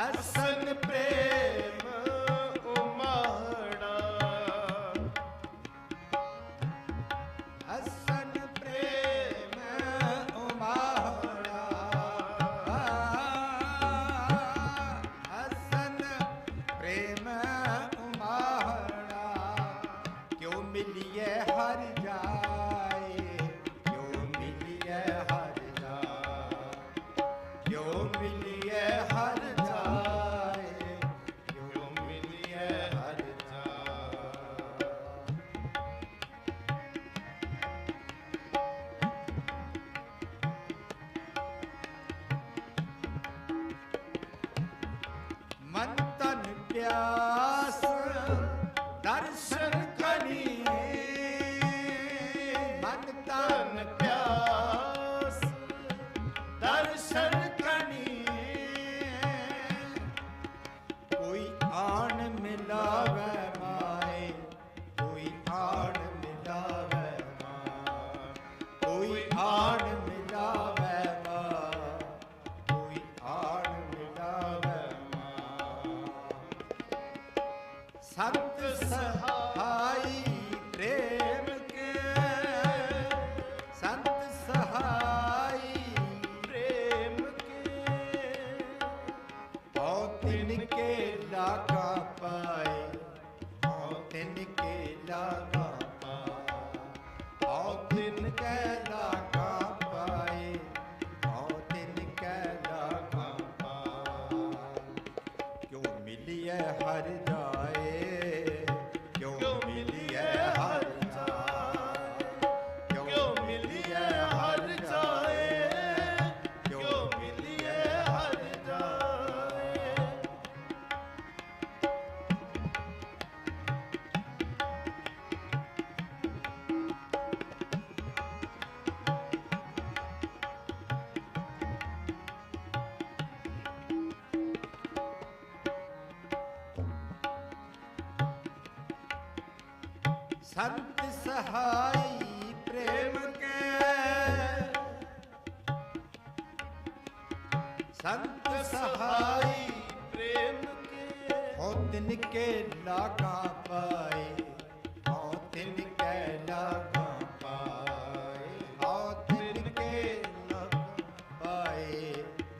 ਅਸਨ ਪ੍ਰੇਮ ਉਮਾੜਾ ਅਸਨ ਪ੍ਰੇਮ ਉਮਾੜਾ ਅਸਨ ਪ੍ਰੇਮ ਉਮਾੜਾ ਕਿਉ ਮਿਲਿਐ ਹਰ ਤਨ ਸੰਤ ਸੰਤ ਸਹਾਈ ਪ੍ਰੇਮ ਕੇ। ਸੰਤ ਸਹਾਈ ਪ੍ਰੇਮ ਕੇ। ਹੋ ਤਿਨ ਕੇ ਲਾਗਾ ਪਾਏ, ਹੋ ਤਿਨ ਕੇ ਲਾਗਾ ਪਾਏ, ਹੋ ਤਿਨ ਕੇ ਲਾਗਾ ਪਾਏ,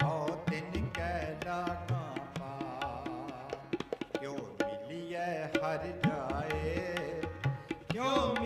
ਹੋ ਤਿਨ ਕੇ ਲਾਗਾ ਪਾਏ। ਕਿਉ ਮਿਲਿਐ ਹਰ ਜਾਏ? ਕਿਉ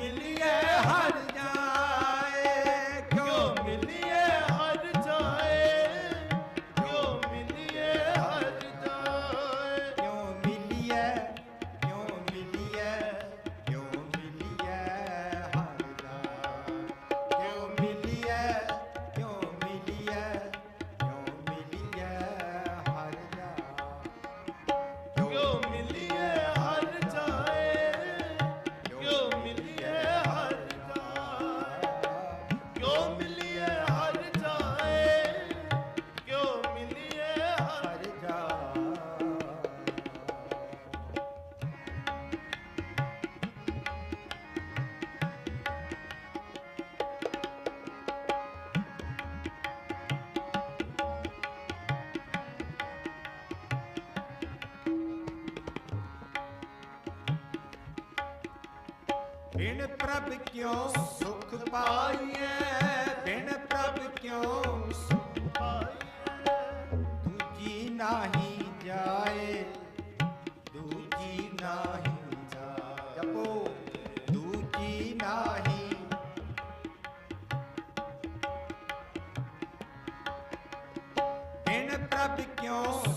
ਬਿਨ ਪ੍ਰਭ ਕਿਉ ਸੁਖ ਪਾਈਐ? ਬਿਨ ਪ੍ਰਭ ਕਿਉ ਸੁਖ ਪਾਈਐ? ਦੂਜੀ ਨਾਹੀ ਜਾਏ, ਦੂਜੀ ਨਾਹੀ ਜਾਏ। ਜਪੋ, ਦੂਜੀ ਨਾਹੀ। ਬਿਨ ਪ੍ਰਭ ਕਿਉ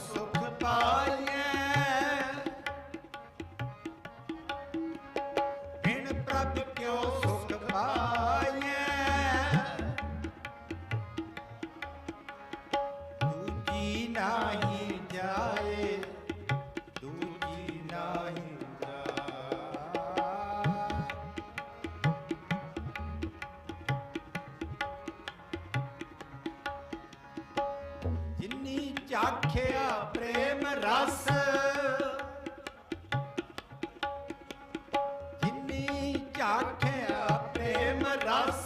ਚਾਖਿਆ ਪ੍ਰੇਮ ਰਸ। ਜਿਨੀ ਚਾਖਿਆ ਪ੍ਰੇਮ ਰਸ।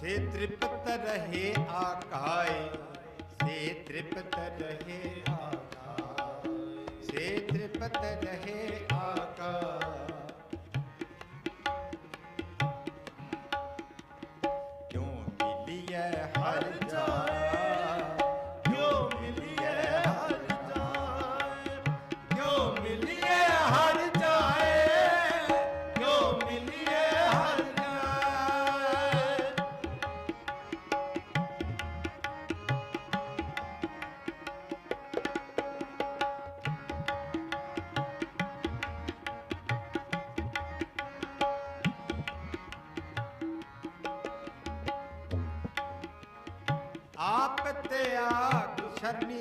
ਸੇ ਤ੍ਰਿਪਤ ਰਹੇ ਆਕਾਏ, ਸੇ ਤ੍ਰਿਪਤ ਰਹੇ ਆਕਾਸ਼ ਸੇ ਤ੍ਰਿਪਤ ਰਹੇ ਆਕਾਸ਼ ਆਪ ਤੇ ਆਗ ਸ਼ਰਮੀ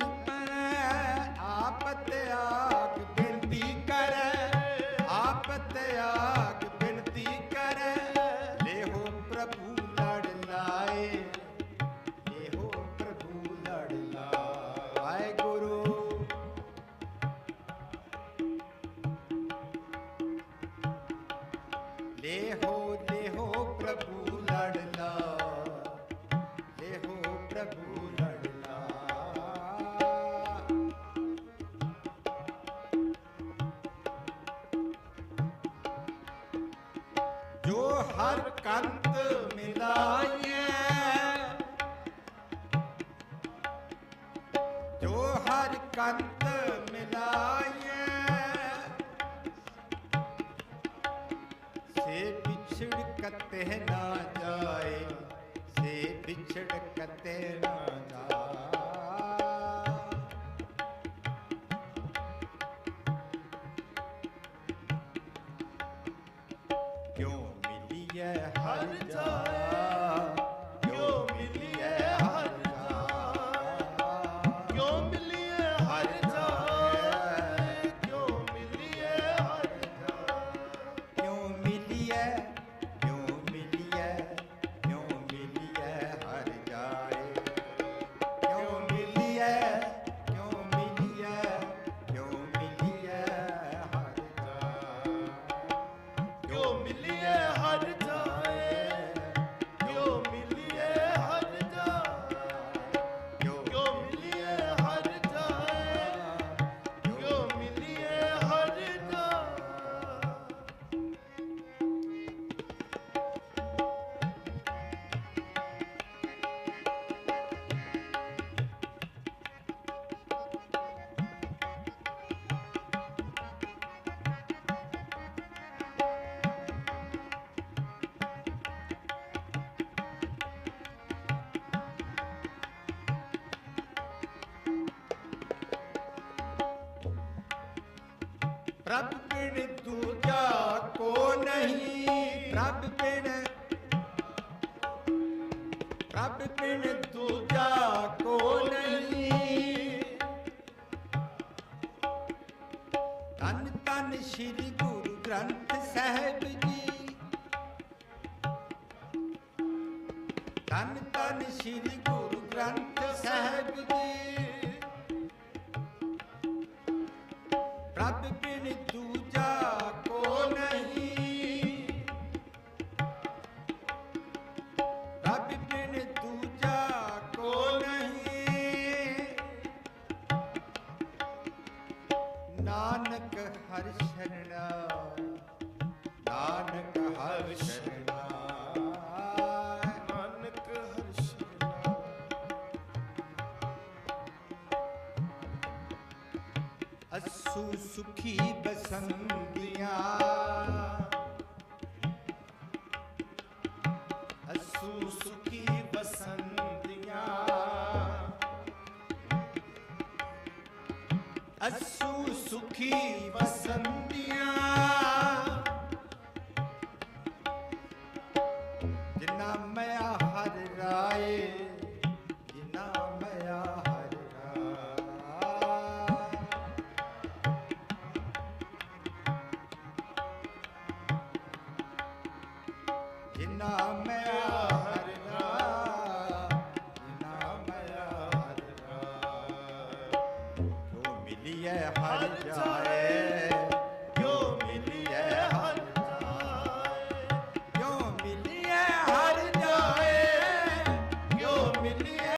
ਲੇਹੋ ਪ੍ਰਭੂ ਜੋ ਹਰ ਕੰਤ ਮਿਲਾਈਐ, ਜੋ ਹਰ ਕੰਤ ਮਿਲਾਈਐ, ਸੇ ਵਿਛੜ ਕਤੇ ਨਾ ਜਾਏ। ਸੇ ਵਿਛੜ ਕਤੇ ਨਾ ਕਿਉਂ ਮਿਲੀਐ ਹਰ ਜਾਏ ਨਹੀਂ ਪ੍ਰਭ ਬਿਨ ਪ੍ਰਭ ਬਿਨ ਦੂਜਾ ਕੋ ਨਹੀਂ। ਤਨ ਤਨ ਸ੍ਰੀ ਗੁਰੂ ਗ੍ਰੰਥ ਸਾਹਿਬ ਜੀ। ਤਨ ਤਨ ਸ੍ਰੀ ਗੁਰੂ ਗ੍ਰੰਥ ਸਾਹਿਬ ਜੀ। ਪ੍ਰਭ ਹਰ ਸ਼ਰਣਾ ਨਾਨਕ ਹਰ ਸ਼ਰਣਾ ਨਾਨਕ ਹਰ ਸ਼ਰਨਾ ਅਸੂ ਸੁਖੀ ਬਸੰਦੀਆਂ ਅਸੂ ਸੁਖੀ ਬਸੰਦੀਆਂ ਅਸੂ ਸੁਖੀ ਬਸੰਦੀਆਂ ਜਿਨਾ ਮਿਆ ਹਰ ਰਾਏ ਜਿਨਾ ਮਿਆ ਹਰ ਰਾਏ। ਜਿਨਾ ਮਿਆ